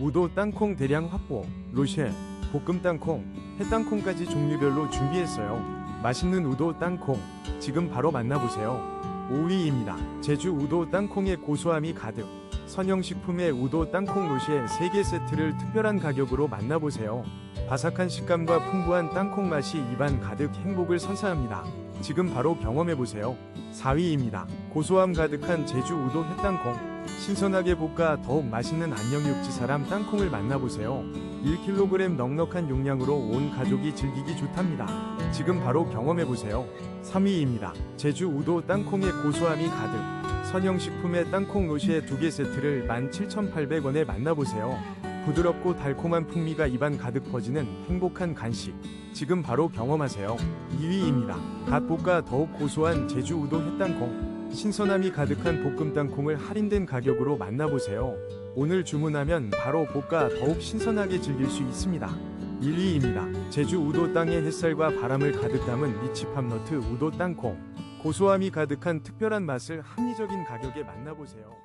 우도 땅콩 대량 확보, 로쉐, 볶음 땅콩, 해 땅콩까지 종류별로 준비했어요. 맛있는 우도 땅콩, 지금 바로 만나보세요. 5위입니다. 제주 우도 땅콩의 고소함이 가득. 선영식품의 우도 땅콩 로시의 3개 세트를 특별한 가격으로 만나보세요. 바삭한 식감과 풍부한 땅콩 맛이 입안 가득 행복을 선사합니다. 지금 바로 경험해보세요. 4위입니다. 고소함 가득한 제주 우도 햇땅콩. 신선하게 볶아 더욱 맛있는 안녕육지사람 땅콩을 만나보세요. 1kg 넉넉한 용량으로 온 가족이 즐기기 좋답니다. 지금 바로 경험해보세요. 3위입니다. 제주 우도 땅콩의 고소함이 가득. 선영식품의 땅콩 로시의 두 개 세트를 17,800원에 만나보세요. 부드럽고 달콤한 풍미가 입안 가득 퍼지는 행복한 간식. 지금 바로 경험하세요. 2위입니다. 갓 볶아 더욱 고소한 제주 우도 햇땅콩. 신선함이 가득한 볶음 땅콩을 할인된 가격으로 만나보세요. 오늘 주문하면 바로 볶아 더욱 신선하게 즐길 수 있습니다. 1위입니다. 제주 우도 땅의 햇살과 바람을 가득 담은 리치팜너트 우도 땅콩. 고소함이 가득한 특별한 맛을 합리적인 가격에 만나보세요.